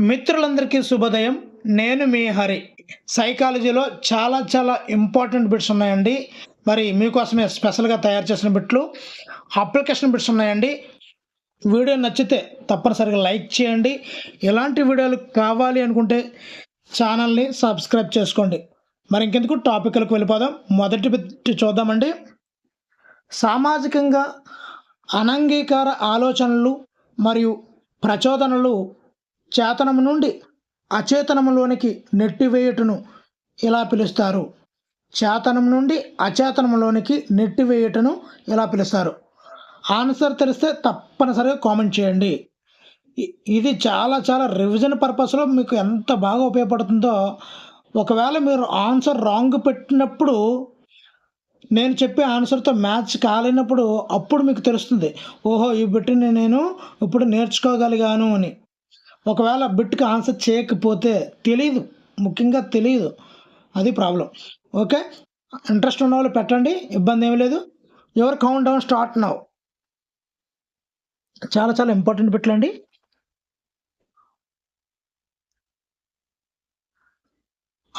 మిత్రులందరికీ శుభోదయం. నేను మీ హరి. సైకాలజీలో చాలా చాలా ఇంపార్టెంట్ బిట్స్ ఉన్నాయండి. మరి మీకోసమే స్పెషల్గా తయారు చేసిన బిట్లు అప్లికేషన్ బిట్స్ ఉన్నాయండి. వీడియో నచ్చితే తప్పనిసరిగా లైక్ చేయండి. ఎలాంటి వీడియోలు కావాలి అనుకుంటే ఛానల్ని సబ్స్క్రైబ్ చేసుకోండి. మరి ఇంకెందుకు టాపిక్లకు వెళ్ళిపోదాం. మొదటి బిట్ చూద్దామండి. సామాజికంగా అనంగీకార ఆలోచనలు మరియు ప్రచోదనలు చేతనము నుండి అచేతనములోనికి నెట్టివేయుటను ఇలా పిలుస్తారు. చేతనం నుండి అచేతనంలోనికి నెట్టివేయుటను ఇలా పిలుస్తారు. ఆన్సర్ తెలిస్తే తప్పనిసరిగా కామెంట్ చేయండి. ఇది చాలా చాలా రివిజన్ పర్పస్లో మీకు ఎంత బాగా ఉపయోగపడుతుందో ఒకవేళ మీరు ఆన్సర్ రాంగ్ పెట్టినప్పుడు నేను చెప్పే ఆన్సర్తో మ్యాచ్ కాలేనప్పుడు అప్పుడు మీకు తెలుస్తుంది. ఓహో ఈ బిట్ని నేను ఇప్పుడు నేర్చుకోగలిగాను అని. ఒకవేళ బిట్కి ఆన్సర్ చేయకపోతే తెలియదు ముఖ్యంగా తెలియదు అది ప్రాబ్లం. ఓకే? ఇంట్రెస్ట్ ఉన్న వాళ్ళు పెట్టండి. ఇబ్బంది ఏమీ లేదు. ఎవరు కౌంట్ డౌన్ స్టార్ట్ నౌ. చాలా చాలా ఇంపార్టెంట్ బిట్లండి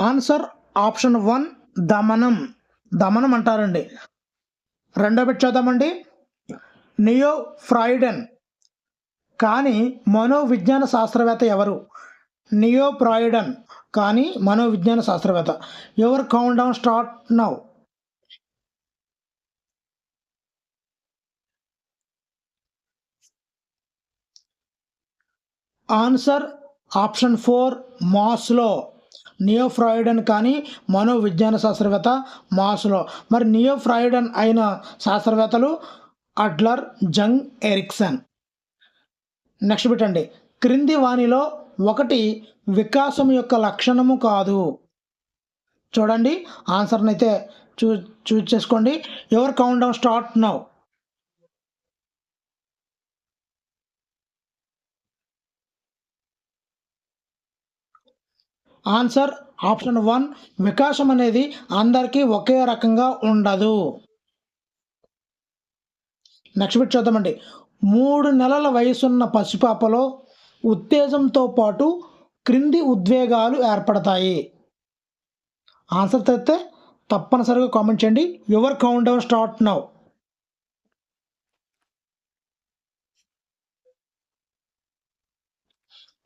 ఆన్సర్ ఆప్షన్ వన్ దమనం. దమనం అంటారండి. రెండో బిట్ చూద్దామండి. Neo Freudian. కానీ మనోవిజ్ఞాన శాస్త్రవేత్త ఎవరు? Neo Freudian. కానీ మనోవిజ్ఞాన శాస్త్రవేత్త. Your countdown start now answer option four Maslow neo Freudian కానీ మనోవిజ్ఞాన శాస్త్రవేత్త మాస్లో మరి నియోఫ్రాయిడన్ అయిన శాస్త్రవేత్తలు అడ్లర్ జంగ్ ఎరిక్సన్. నెక్స్ట్ పెట్టండి. అండి క్రింది వాణిలో ఒకటి వికాసం యొక్క లక్షణము కాదు. చూడండి ఆన్సర్ని అయితే చూ చూజ్ చేసుకోండి. ఎవరు countdown start now answer option one వికాసం అనేది అందరికీ ఒకే రకంగా ఉండదు. నెక్స్ట్ బిట్ చూద్దామండి. మూడు నెలల వయసున్న పసిపాపలో ఉత్తేజంతో పాటు క్రింది ఉద్వేగాలు ఏర్పడతాయి. ఆన్సర్ తెస్తే తప్పనిసరిగా కామెంట్ చేయండి. Your countdown start now.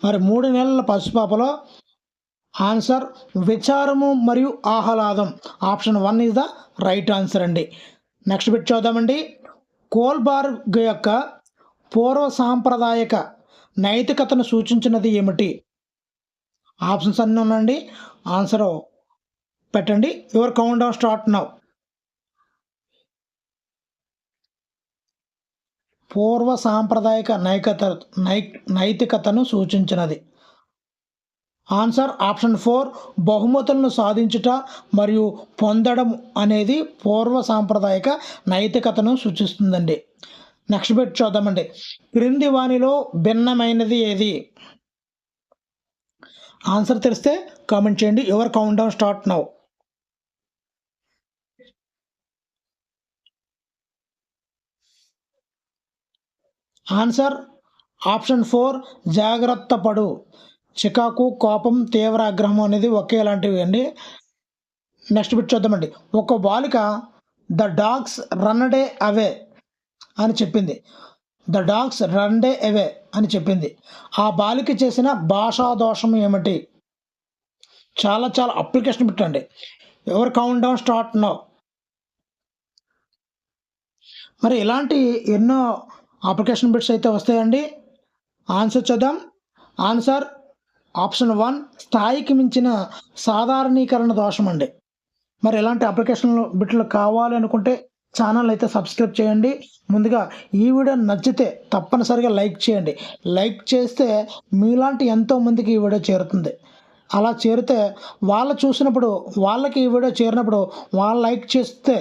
మరి మూడు నెలల పసిపాపలో ఆన్సర్ విచారము మరియు ఆహ్లాదం. Option one is the right answer అండి. నెక్స్ట్ బిట్ చూద్దామండి. కోల్బార్గ్ యొక్క పూర్వ సాంప్రదాయక నైతికతను సూచించినది ఏమిటి? ఆప్షన్స్ అన్నీ ఉండండి. ఆన్సర్ పెట్టండి. Your count down start now పూర్వ సాంప్రదాయక నైకత నై నైతికతను సూచించినది. ఆన్సర్ ఆప్షన్ ఫోర్ బహుమతులను సాధించుట మరియు పొందడం అనేది పూర్వ సాంప్రదాయక నైతికతను సూచిస్తుందండి. నెక్స్ట్ బిట్ చూద్దామండి. క్రింది వానిలో భిన్నమైనది ఏది? ఆన్సర్ తెలిస్తే కామెంట్ చేయండి. Your countdown start now answer option four జాగ్రత్త పడు. చికాకు కోపం తీవ్ర ఆగ్రహం అనేది ఒకేలాంటివి అండి. నెక్స్ట్ బిట్ చూద్దామండి. ఒక బాలిక the dogs run day away అని చెప్పింది. The dogs run day away అని చెప్పింది. ఆ బాలిక చేసిన భాషా దోషం ఏమిటి? చాలా చాలా అప్లికేషన్ పెట్టండి. ఎవరు కౌంట్ డౌన్ స్టార్ట్ నో. మరి ఇలాంటి ఎన్నో అప్లికేషన్ బిట్స్ అయితే వస్తాయండి. ఆన్సర్ చూద్దాం. ఆన్సర్ ఆప్షన్ వన్ స్థాయికి మించిన సాధారణీకరణ దోషం అండి. మరి ఎలాంటి అప్లికేషన్ బిట్లు కావాలి అనుకుంటే ఛానల్ అయితే సబ్స్క్రైబ్ చేయండి. ముందుగా ఈ వీడియో నచ్చితే తప్పనిసరిగా లైక్ చేయండి. లైక్ చేస్తే మీలాంటి ఎంతోమందికి ఈ వీడియో చేరుతుంది. అలా చేరితే వాళ్ళు చూసినప్పుడు వాళ్ళకి ఈ వీడియో చేరినప్పుడు వాళ్ళు లైక్ చేస్తే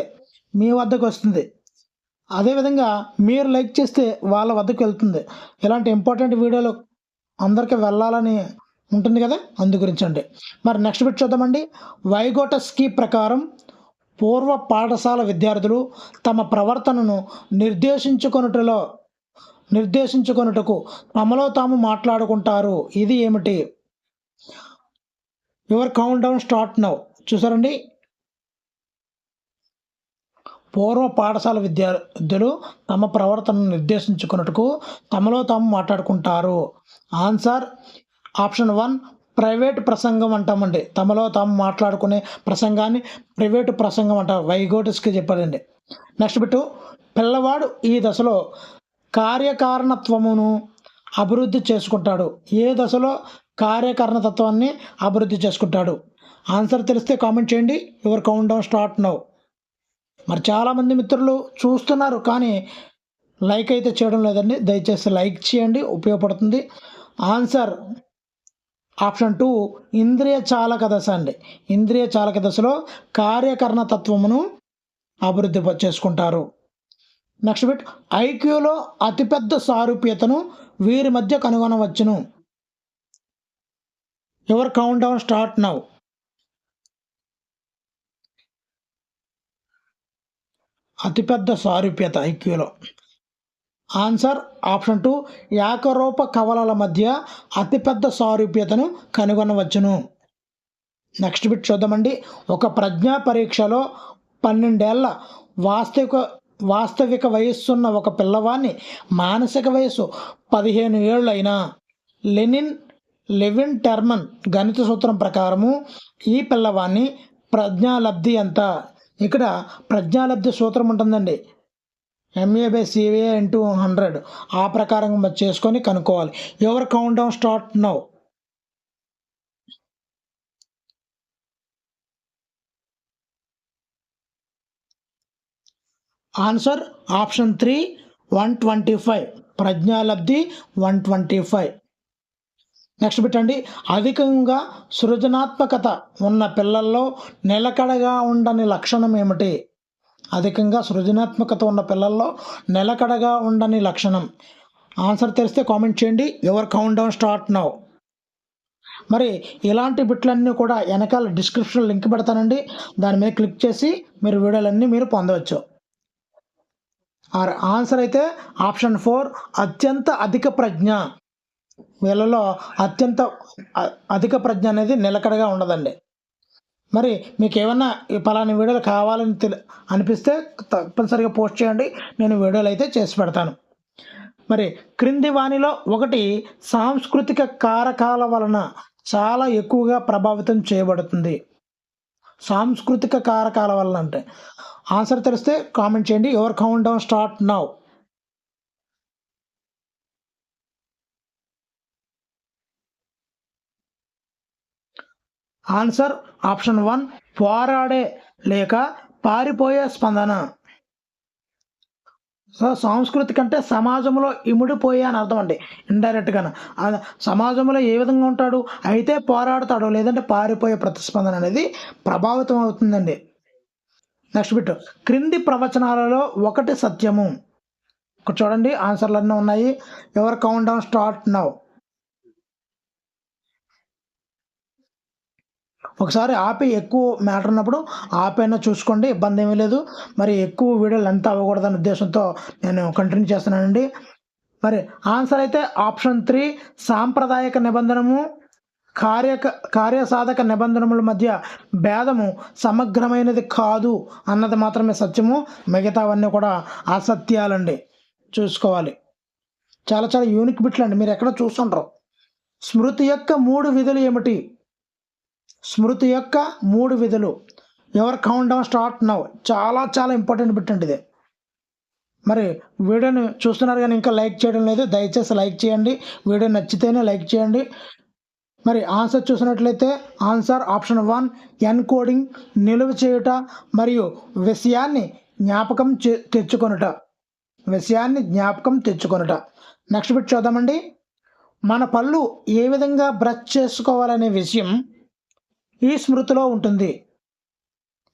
మీ వద్దకు వస్తుంది. అదేవిధంగా మీరు లైక్ చేస్తే వాళ్ళ వద్దకు వెళ్తుంది. ఇలాంటి ఇంపార్టెంట్ వీడియోలు అందరికీ వెళ్ళాలని ఉంటుంది కదా? అందు గురించి అండి మరి నెక్స్ట్ బిట్ చూద్దామండి. వైగోటస్కీ ప్రకారం పూర్వ పాఠశాల విద్యార్థులు తమ ప్రవర్తనను నిర్దేశించుకొనుటలో నిర్దేశించుకొనుటకు తమలో తాము మాట్లాడుకుంటారు. ఇది ఏమిటి? Your count down start now చూసారండి పూర్వ పాఠశాల విద్యార్థులు తమ ప్రవర్తనను నిర్దేశించుకున్నట్టుకు తమలో తాము మాట్లాడుకుంటారు. ఆన్సర్ ఆప్షన్ వన్ ప్రైవేట్ ప్రసంగం అంటామండి. తమలో తాము మాట్లాడుకునే ప్రసంగాన్ని ప్రైవేట్ ప్రసంగం అంటారు వైగోటిస్కి చెప్పారండి నెక్స్ట్ బిట్టు పిల్లవాడు ఈ దశలో కార్యకారణత్వమును అభివృద్ధి చేసుకుంటాడు. ఏ దశలో కార్యకారణతత్వాన్ని అభివృద్ధి చేసుకుంటాడు? ఆన్సర్ తెలిస్తే కామెంట్ చేయండి. Your countdown start now. మరి చాలామంది మిత్రులు చూస్తున్నారు కానీ లైక్ అయితే చేయడం లేదండి. దయచేసి లైక్ చేయండి. ఉపయోగపడుతుంది. ఆన్సర్ ఆప్షన్ టూ ఇంద్రియ చాలక దశ అండి. ఇంద్రియ చాలక దశలో కార్యకరణ తత్వమును అభివృద్ధి చేసుకుంటారు. నెక్స్ట్ బిట్ ఐక్యూలో అతిపెద్ద సారూప్యతను వీరి మధ్య కనుగొనవచ్చును. Your count down start now. అతిపెద్ద సారూప్యత ఐక్యూలో. ఆన్సర్ ఆప్షన్ టూ ఏకరూప కవలల మధ్య అతిపెద్ద సారూప్యతను కనుగొనవచ్చును. నెక్స్ట్ బిట్ చూద్దామండి. ఒక ప్రజ్ఞా పరీక్షలో పన్నెండేళ్ళ వాస్తవిక వాస్తవిక వయస్సున్న ఒక పిల్లవాడిని మానసిక వయస్సు పదిహేను ఏళ్ళైనా. లెనిన్ లెవిన్ టెర్మన్ గణిత సూత్రం ప్రకారము ఈ పిల్లవాడిని ప్రజ్ఞాలబ్ధి ఎంత ఇక్కడ ప్రజ్ఞాలబ్ధి సూత్రం ఉంటుందండి. MA by CA into hundred ఆ ప్రకారం చేసుకొని కనుక్కోవాలి. Your countdown start now answer option three one twenty five ప్రజ్ఞాలబ్ధి one twenty five next పెట్టండి. అధికంగా సృజనాత్మకత ఉన్న పిల్లల్లో నిలకడగా ఉండని లక్షణం ఏమిటి? అధికంగా సృజనాత్మకత ఉన్న పిల్లల్లో నిలకడగా ఉండని లక్షణం. ఆన్సర్ తెలిస్తే కామెంట్ చేయండి. Your countdown start now. మరి ఇలాంటి బిట్లన్నీ కూడా వెనకాల డిస్క్రిప్షన్ లింక్ పెడతానండి. దాని మీద క్లిక్ చేసి మీరు వీడియోలన్నీ మీరు పొందవచ్చు. ఆర్ ఆన్సర్ అయితే ఆప్షన్ ఫోర్ అత్యంత అధిక ప్రజ్ఞ. వీళ్ళలో అత్యంత అ- అధిక ప్రజ్ఞ అనేది నిలకడగా ఉండదండి. మరి మీకు ఏమన్నా ఈ పలానా వీడియోలు కావాలని తెలి అనిపిస్తే తప్పనిసరిగా పోస్ట్ చేయండి. నేను వీడియోలు అయితే చేసి పెడతాను. మరి క్రింది వాణిలో ఒకటి సాంస్కృతిక కారకాల వలన చాలా ఎక్కువగా ప్రభావితం చేయబడుతుంది. సాంస్కృతిక కారకాల వలన అంటే ఆన్సర్ తెలిస్తే కామెంట్ చేయండి. Your countdown start now. Answer option one పోరాడే లేక పారిపోయే స్పందన. సో సాంస్కృతిక అంటే సమాజంలో ఇముడిపోయే అని అర్థం అండి ఇండైరెక్ట్గా సమాజంలో ఏ విధంగా ఉంటాడు? అయితే పోరాడతాడు లేదంటే పారిపోయే ప్రతిస్పందన అనేది ప్రభావితం అవుతుందండి. నెక్స్ట్ బిట్ క్రింది ప్రవచనాలలో ఒకటి సత్యము. ఒక చూడండి ఆన్సర్లు అన్నీ ఉన్నాయి. ఎవరు కౌంట్ డౌన్ స్టార్ట్ నౌ. ఒకసారి ఆపి ఎక్కువ మ్యాటర్ ఉన్నప్పుడు ఆపైనా చూసుకోండి ఇబ్బంది ఏమీ లేదు. మరి ఎక్కువ వీడియోలు ఎంత అవ్వకూడదనే ఉద్దేశంతో నేను కంటిన్యూ చేస్తున్నానండి. మరి ఆన్సర్ అయితే ఆప్షన్ త్రీ సాంప్రదాయక నిబంధనము కార్య కార్యసాధక నిబంధనముల మధ్య భేదము సమగ్రమైనది కాదు అన్నది మాత్రమే సత్యము. మిగతావన్నీ కూడా అసత్యాలండి. చూసుకోవాలి. చాలా చాలా యూనిక్ బిట్లు అండి మీరు ఎక్కడ చూస్తుంటారు స్మృతి యొక్క మూడు విధులు ఏమిటి? స్మృతి యొక్క మూడు విధులు. ఎవరు కౌంట్ డౌన్ స్టార్ట్ నౌ చాలా చాలా ఇంపార్టెంట్ బిట్ ఇది. మరి వీడియోని చూస్తున్నారు కానీ ఇంకా లైక్ చేయడం లేదు. దయచేసి లైక్ చేయండి. వీడియో నచ్చితేనే లైక్ చేయండి. మరి ఆన్సర్ చూసినట్లయితే ఆన్సర్ ఆప్షన్ వన్ ఎన్కోడింగ్ నిలువ చేయుట మరియు విషయాన్ని జ్ఞాపకం తెచ్చుకొనుట. విషయాన్ని జ్ఞాపకం తెచ్చుకొనుట. నెక్స్ట్ బిట్ చూద్దామండి. మన పళ్ళు ఏ విధంగా బ్రష్ చేసుకోవాలనే విషయం ఈ స్మృతిలో ఉంటుంది.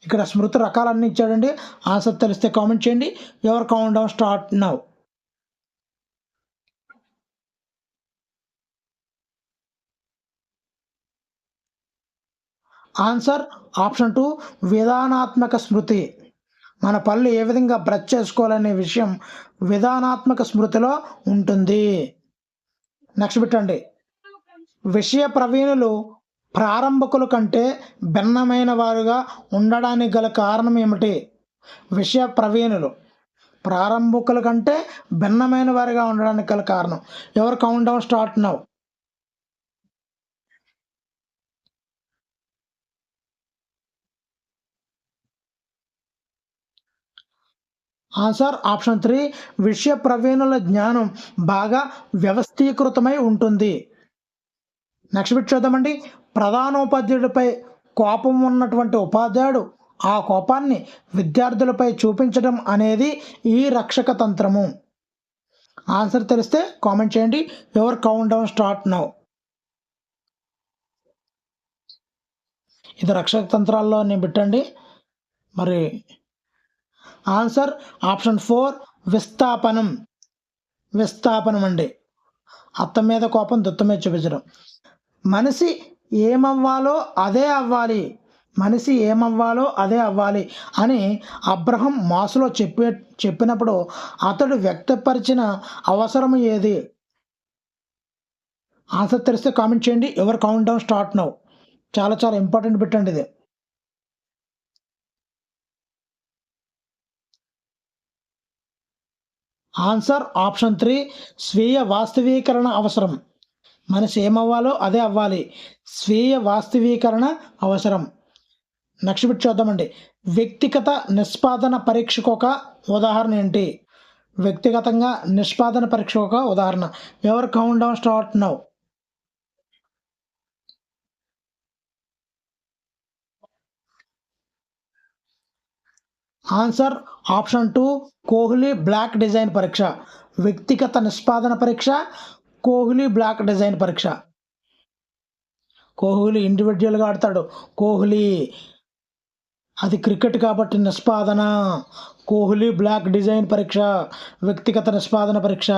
ఇక్కడ స్మృతి రకాలన్నీ ఇచ్చాడండి. ఆన్సర్ తెలిస్తే కామెంట్ చేయండి. Your countdown start now answer option two విధానాత్మక స్మృతి. మన పళ్ళు ఏ విధంగా బ్రష్ చేసుకోవాలనే విషయం విధానాత్మక స్మృతిలో ఉంటుంది. నెక్స్ట్ పెట్టండి. విషయ ప్రవీణులు ప్రారంభకుల కంటే భిన్నమైన వారుగా ఉండడానికి గల కారణం ఏమిటి? విషయ ప్రవీణులు. ప్రారంభకుల కంటే భిన్నమైన వారిగా ఉండడానికి గల కారణం. Your countdown start now answer option three విషయ ప్రవీణుల జ్ఞానం బాగా వ్యవస్థీకృతమై ఉంటుంది. నెక్స్ట్ బిట్ చూద్దామండి. ప్రధానోపాధ్యాయుడిపై కోపం ఉన్నటువంటి ఉపాధ్యాయుడు ఆ కోపాన్ని విద్యార్థులపై చూపించడం అనేది ఈ రక్షక తంత్రము. ఆన్సర్ తెలిస్తే కామెంట్ చేయండి. Your count down start now ఇది రక్షక తంత్రాల్లో నేను పెట్టండి. మరి ఆన్సర్ ఆప్షన్ ఫోర్ విస్థాపనం. విస్థాపనం అండి అత్త మీద కోపం దుత్త మీద చూపించడం. మనిషి ఏమవ్వాలో అదే అవ్వాలి. మనిషి ఏమవ్వాలో అదే అవ్వాలి అని అబ్రహం మాసులో చెప్పే చెప్పినప్పుడు అతడు వ్యక్తపరిచిన అవసరం ఏది? ఆన్సర్ తెలిస్తే కామెంట్ చేయండి. ఎవరు కౌంట్ డౌన్ స్టార్ట్ నౌ చాలా చాలా ఇంపార్టెంట్ పెట్టండి ఇది. ఆన్సర్ ఆప్షన్ త్రీ స్వీయ వాస్తవీకరణ అవసరం. మనిషి ఏమవ్వాలో అదే అవ్వాలి. స్వీయ వాస్తవీకరణ అవసరం. నెక్స్ట్ బిట్ చూద్దామండి వ్యక్తిగత నిష్పాదన పరీక్షకు ఒక ఉదాహరణ ఏంటి? వ్యక్తిగతంగా నిష్పాదన పరీక్ష ఒక ఉదాహరణ. Your countdown start now answer option two Kohs block design పరీక్ష వ్యక్తిగత నిష్పాదన పరీక్ష కోహ్లీ బ్లాక్ డిజైన్ పరీక్ష. కోహ్లీ ఇండివిజువల్గా ఆడతాడు. కోహ్లీ అది క్రికెట్ కాబట్టి నిష్పాదన. కోహ్లీ బ్లాక్ డిజైన్ పరీక్ష వ్యక్తిగత నిష్పాదన పరీక్ష.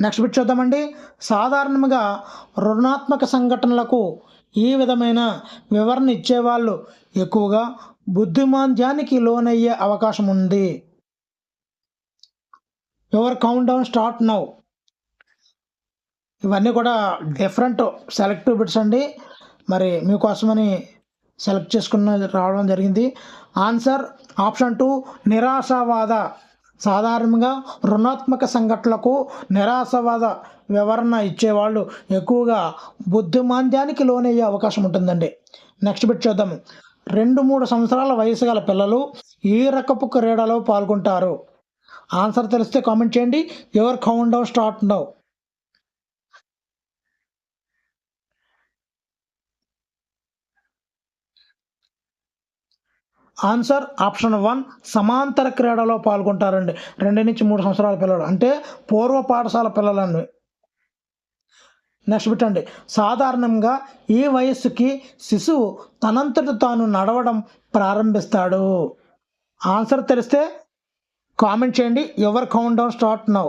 నెక్స్ట్ బిట్ చూద్దామండి. సాధారణంగా రుణాత్మక సంఘటనలకు ఈ విధమైన వివరణ ఇచ్చేవాళ్ళు ఎక్కువగా బుద్ధిమాంద్యానికి లోనయ్యే అవకాశం ఉంది. Your count down start now ఇవన్నీ కూడా డిఫరెంట్ సెలెక్టివ్ బిట్స్ అండి. మరి మీకోసమని సెలెక్ట్ చేసుకున్న రావడం జరిగింది. ఆన్సర్ ఆప్షన్ టూ నిరాశావాద. సాధారణంగా రుణాత్మక సంఘటనలకు నిరాశవాద వివరణ ఇచ్చేవాళ్ళు ఎక్కువగా బుద్ధిమాంద్యానికి లోనయ్యే అవకాశం ఉంటుందండి. నెక్స్ట్ బిట్ చూద్దాము రెండు మూడు సంవత్సరాల వయసు గల పిల్లలు ఈ రకపు క్రీడలో పాల్గొంటారు. ఆన్సర్ తెలిస్తే కామెంట్ చేయండి. Your countdown start now answer option one సమాంతర క్రీడలో పాల్గొంటారండి. రెండు నుంచి మూడు సంవత్సరాల పిల్లలు. అంటే పూర్వ పాఠశాల పిల్లలండి నెక్స్ట్ పెట్టండి. సాధారణంగా ఈ వయస్సుకి శిశువు తనంతట తాను నడవడం ప్రారంభిస్తాడు. ఆన్సర్ తెలిస్తే కామెంట్ చేయండి. Your countdown start now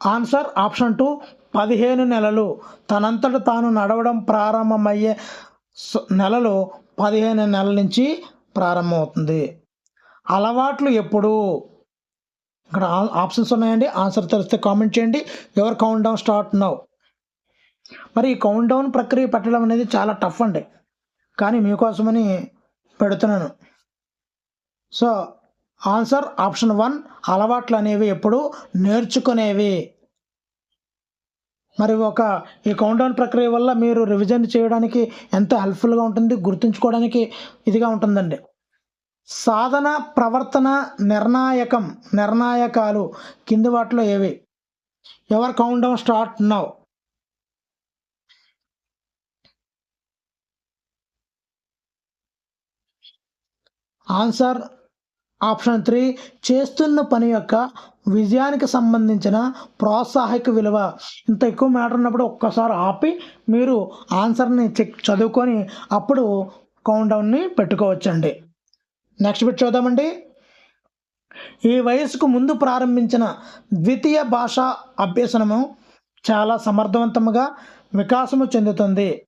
answer option two పదిహేను నెలలు. తనంతట తాను నడవడం ప్రారంభమయ్యే నెలలు పదిహేను నెలల నుంచి ప్రారంభమవుతుంది. అలవాట్లు ఎప్పుడు? ఇక్కడ ఆప్షన్స్ ఉన్నాయండి. ఆన్సర్ తెలిస్తే కామెంట్ చేయండి. ఎవరు కౌంట్ డౌన్ స్టార్ట్ నౌ మరి ఈ కౌంట్ డౌన్ ప్రక్రియ పెట్టడం అనేది చాలా టఫ్ అండి. కానీ మీకోసమని పెడుతున్నాను. సో ఆన్సర్ ఆప్షన్ వన్ అలవాట్లు అనేవి ఎప్పుడు నేర్చుకునేవి. మరి ఒక ఈ కౌంట్ ప్రక్రియ వల్ల మీరు రివిజన్ చేయడానికి ఎంత హెల్ప్ఫుల్గా ఉంటుంది గుర్తుంచుకోవడానికి ఇదిగా ఉంటుందండి. సాధన ప్రవర్తన నిర్ణాయకం నిర్ణాయకాలు కింది వాటిలో ఏవి? Your countdown start now answer option three చేస్తున్న పని యొక్క విజయానికి సంబంధించిన ప్రోత్సాహక విలువ. ఇంత ఎక్కువ మ్యాటర్ ఉన్నప్పుడు ఒక్కసారి ఆపి మీరు ఆన్సర్ని చెక్ చదువుకొని అప్పుడు కౌంటౌన్ని పెట్టుకోవచ్చండి. నెక్స్ట్ బిట్ చూద్దామండి. ఈ వయసుకు ముందు ప్రారంభించిన ద్వితీయ భాష అభ్యసనము చాలా సమర్థవంతముగా వికాసము చెందుతుంది.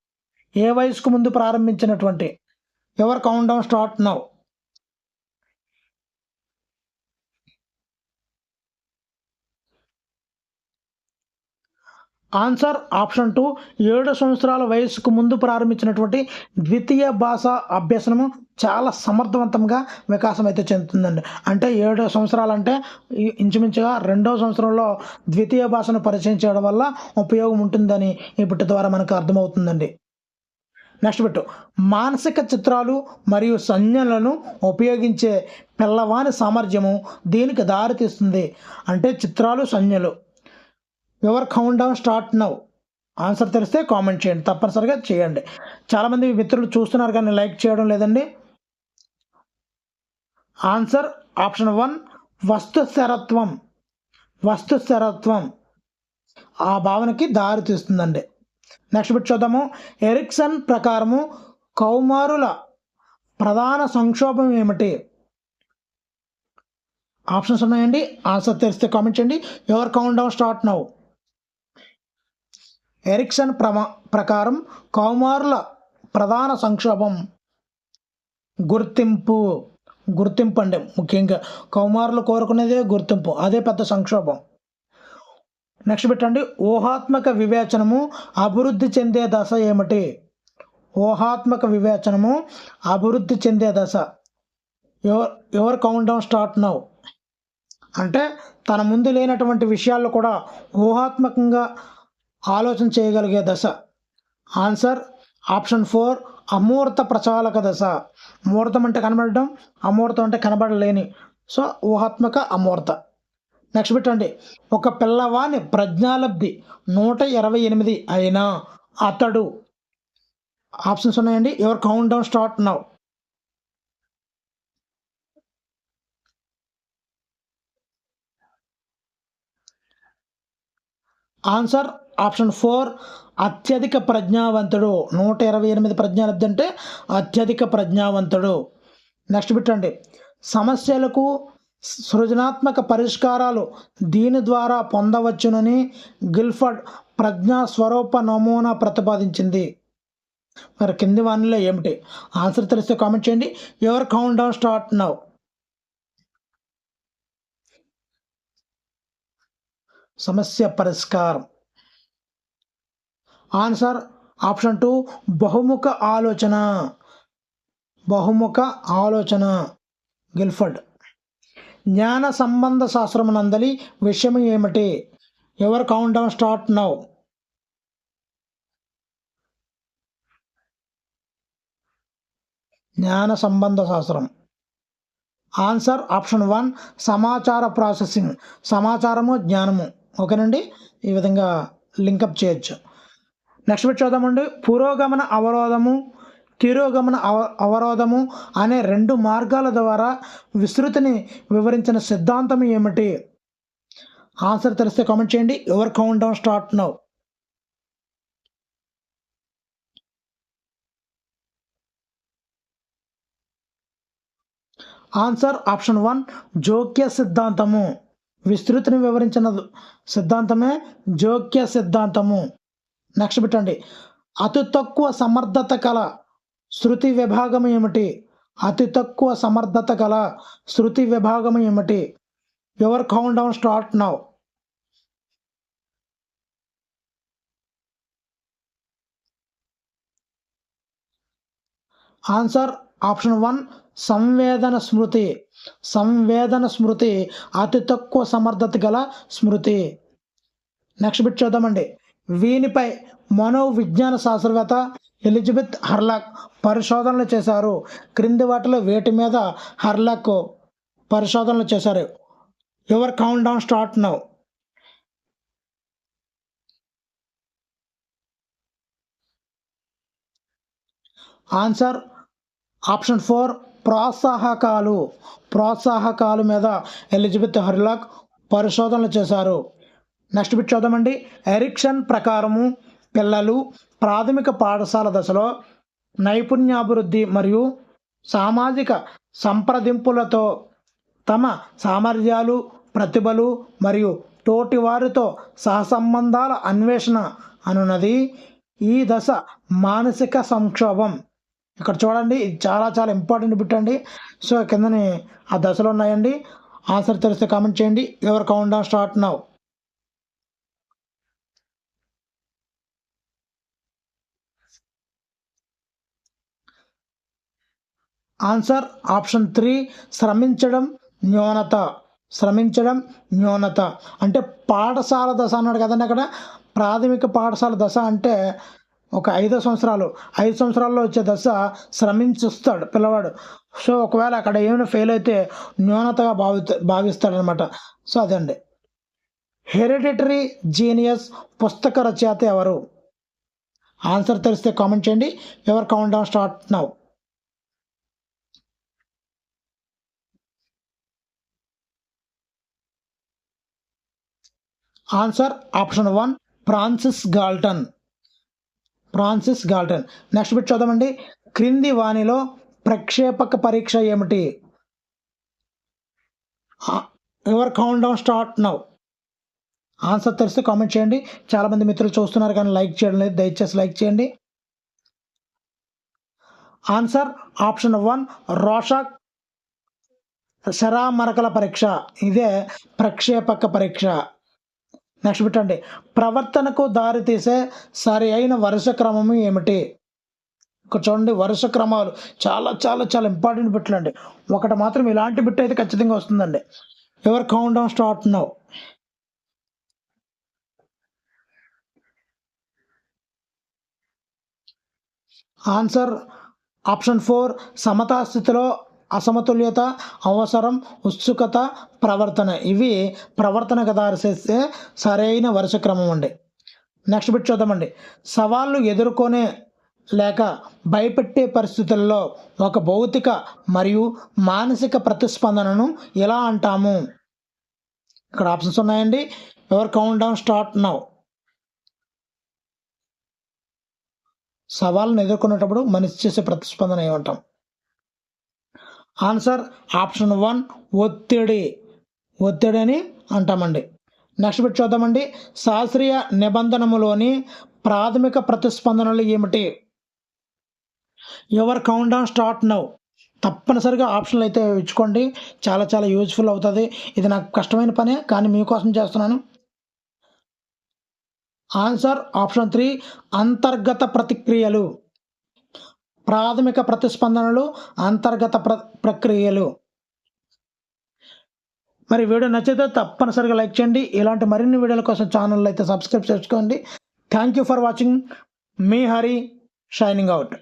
ఏ వయసుకు ముందు ప్రారంభించినటువంటి? Your countdown start now answer option two ఏడు సంవత్సరాల వయసుకు ముందు ప్రారంభించినటువంటి ద్వితీయ భాష అభ్యసనము చాలా సమర్థవంతంగా వికాసం అయితే చెందుతుందండి. అంటే ఏడు సంవత్సరాలు అంటే ఈ- ఇంచుమించుగా రెండవ సంవత్సరంలో ద్వితీయ భాషను పరిచయం చేయడం వల్ల ఉపయోగం ఉంటుందని ఈ ద్వారా మనకు అర్థమవుతుందండి. నెక్స్ట్ పెట్టు మానసిక చిత్రాలు మరియు సంజ్ఞలను ఉపయోగించే పిల్లవాని సామర్థ్యము దీనికి దారితీస్తుంది? అంటే చిత్రాలు సంజ్ఞలు. Your countdown start now answer తెలిస్తే కామెంట్ చేయండి. తప్పనిసరిగా చేయండి. చాలామంది మిత్రులు చూస్తున్నారు కానీ లైక్ చేయడం లేదండి. ఆన్సర్ ఆప్షన్ వన్ వస్తు స్థిరత్వం వస్తు స్థిరత్వం ఆ భావనకి దారి తీస్తుందండి. నెక్స్ట్ బిట్ చూద్దాము. ఎరిక్సన్ ప్రకారము కౌమారుల ప్రధాన సంక్షోభం ఏమిటి? ఆప్షన్స్ ఉన్నాయండి. ఆన్సర్ తెలిస్తే కామెంట్ చేయండి. Your countdown start now Erikson ప్రమా ప్రకారం కౌమారుల ప్రధాన సంక్షోభం గుర్తింపు గుర్తింపు అండి ముఖ్యంగా కౌమారులు కోరుకునేదే గుర్తింపు అదే పెద్ద సంక్షోభం. నెక్స్ట్ పెట్టండి ఊహాత్మక వివేచనము అభివృద్ధి చెందే దశ ఏమిటి? ఊహాత్మక వివేచనము అభివృద్ధి చెందే దశ. Your your countdown start now అంటే తన ముందు లేనటువంటి విషయాల్లో కూడా ఊహాత్మకంగా ఆలోచన చేయగలిగే దశ. ఆన్సర్ ఆప్షన్ ఫోర్ అమూర్త ప్రచాలక దశ. ముహూర్తం అంటే కనబడటం అమూర్తం అంటే కనబడలేని. సో ఊహాత్మక అమూర్త. నెక్స్ట్ పెట్టండి. ఒక పిల్లవాని ప్రజ్ఞాలబ్ధి నూట ఇరవై ఎనిమిది అయినా అతడు. ఆప్షన్స్ ఉన్నాయండి. Your countdown start now answer option four అత్యధిక ప్రజ్ఞావంతుడు. నూట ఇరవై ఎనిమిది ప్రజ్ఞాలబ్ధి అంటే అత్యధిక ప్రజ్ఞావంతుడు. నెక్స్ట్ పెట్టండి సమస్యలకు సృజనాత్మక పరిష్కారాలు దీని ద్వారా పొందవచ్చునని గిల్ఫర్డ్ ప్రజ్ఞా స్వరూప నమూనా ప్రతిపాదించింది. మరి కింది వానిలో ఏమిటి? ఆన్సర్ తెలిస్తే కామెంట్ చేయండి. Your countdown start now. సమస్య పరిష్కారం. ఆన్సర్ ఆప్షన్ టూ బహుముఖ ఆలోచన. బహుముఖ ఆలోచన. గిల్ఫర్డ్ జ్ఞాన సంబంధ శాస్త్రమునందలి విషయం ఏమిటి? ఎవరు కౌంట్ డౌన్ స్టార్ట్ నౌ జ్ఞాన సంబంధ శాస్త్రం. ఆన్సర్ ఆప్షన్ వన్ సమాచార ప్రాసెసింగ్ సమాచారము జ్ఞానము. ఓకేనండి ఈ విధంగా లింకప్ చేయొచ్చు. నెక్స్ట్ బిట్ చూద్దామండి పురోగమన అవరోధము తిరోగమన అవ అవరోధము అనే రెండు మార్గాల ద్వారా విస్తృతిని వివరించిన సిద్ధాంతం ఏమిటి? ఆన్సర్ తెలిస్తే కామెంట్ చేయండి. Your countdown start now? Answer option one జోక్య సిద్ధాంతము. విస్తృతిని వివరించిన సిద్ధాంతమే జోక్య సిద్ధాంతము. నెక్స్ట్ పెట్టండి. అతి తక్కువ సమర్థత కల శృతి విభాగం ఏమిటి? అతి తక్కువ సమర్థత గల శృతి విభాగం ఏమిటి? Your countdown start now. Answer option one Samvedana స్మృతి సంవేదన స్మృతి అతి తక్కువ సమర్థత గల స్మృతి. నెక్స్ట్ బిట్ చూద్దామండి వీనిపై మనోవిజ్ఞాన శాస్త్రవేత్త ఎలిజబెత్ హర్లాక్ పరిశోధనలు చేశారు. క్రింది వాటిలో వేటి మీద హర్లాక్ పరిశోధనలు చేశారు. Your countdown start now answer option four ప్రోత్సాహకాలు ప్రోత్సాహకాలు మీద ఎలిజబెత్ హర్లాక్ పరిశోధనలు చేశారు. నెక్స్ట్ బిట్ చూద్దామండి ఎరిక్షన్ ప్రకారము పిల్లలు ప్రాథమిక పాఠశాల దశలో నైపుణ్యాభివృద్ధి మరియు సామాజిక సంప్రదింపులతో తమ సామర్థ్యాలు ప్రతిభలు మరియు తోటి వారితో సహసంబంధాల అన్వేషణ అనున్నది. ఈ దశ మానసిక సంక్షోభం. ఇక్కడ చూడండి ఇది చాలా చాలా ఇంపార్టెంట్ బిట్ అండి. సో కిందని ఆ దశలు ఉన్నాయండి. ఆన్సర్ తెలిస్తే కామెంట్ చేయండి. Your countdown start now answer option three శ్రమించడం న్యూనత. శ్రమించడం న్యూనత. అంటే పాఠశాల దశ అన్నాడు కదండి అక్కడ. ప్రాథమిక పాఠశాల దశ అంటే ఒక ఐదు సంవత్సరాలు. ఐదు సంవత్సరాల్లో వచ్చే దశ శ్రమించుస్తాడు పిల్లవాడు. సో ఒకవేళ అక్కడ ఏమైనా ఫెయిల్ అయితే న్యూనతగా భావి భావిస్తాడనమాట. సో అదండి. హెరిడిటరీ జీనియస్ పుస్తక రచయిత ఎవరు? ఆన్సర్ తెలిస్తే కామెంట్ చేయండి. Your countdown start now answer option one Francis Galton Francis Galton. Next bit చూద్దామండి. క్రింది వాణిలో ప్రక్షేపక పరీక్ష ఏమిటి? Your countdown start now answer తెలిస్తే కామెంట్ చేయండి. చాలామంది మిత్రులు చూస్తున్నారు కానీ లైక్ చేయడం లేదు. దయచేసి లైక్ చేయండి. ఆన్సర్ ఆప్షన్ వన్ రోషాక్ శరామరకల పరీక్ష. ఇదే ప్రక్షేపక పరీక్ష. నెక్స్ట్ పెట్టండి. ప్రవర్తనకు దారితీసే సరి అయిన వరుస క్రమము ఏమిటి? ఇక్కడ చూడండి వరుస క్రమాలు చాలా చాలా చాలా ఇంపార్టెంట్ బిట్లు అండి ఒకటి మాత్రం ఇలాంటి బిట్ అయితే ఖచ్చితంగా వస్తుందండి. Your countdown start now answer option four సమతా స్థితిలో అసమతుల్యత అవసరం ఉత్సుకత ప్రవర్తన. ఇవి ప్రవర్తనకు దారిచేస్తే సరైన వరుస క్రమం అండి. నెక్స్ట్ బిట్ చూద్దామండి. సవాళ్ళు ఎదుర్కొనే లేక భయపెట్టే పరిస్థితుల్లో ఒక భౌతిక మరియు మానసిక ప్రతిస్పందనను ఎలా అంటాము? ఇక్కడ ఆప్షన్స్ ఉన్నాయండి. Your countdown start now. సవాళ్ళను ఎదుర్కొనేటప్పుడు మనిషి చేసే ప్రతిస్పందన ఏమంటాం? ఆన్సర్ ఆప్షన్ వన్ ఒత్తిడి. ఒత్తిడి అని అంటామండి. నెక్స్ట్ బిట్ చూద్దామండి. శాస్త్రీయ నిబంధనములోని ప్రాథమిక ప్రతిస్పందనలు ఏమిటి? Your count down start now తప్పనిసరిగా ఆప్షన్లు అయితే ఇచ్చుకోండి. చాలా చాలా యూజ్ఫుల్ అవుతుంది. ఇది నాకు కష్టమైన పనే కానీ మీకోసం చేస్తున్నాను. ఆన్సర్ ఆప్షన్ త్రీ అంతర్గత ప్రతిక్రియలు. ప్రాథమిక ప్రతిస్పందనలు అంతర్గత ప్ర ప్రక్రియలు. మరి వీడియో నచ్చితే తప్పనిసరిగా లైక్ చేయండి. ఇలాంటి మరిన్ని వీడియోల కోసం ఛానల్ అయితే సబ్స్క్రైబ్ చేసుకోండి. థ్యాంక్ యూ ఫర్ వాచింగ్ మీ హరి షైనింగ్ అవుట్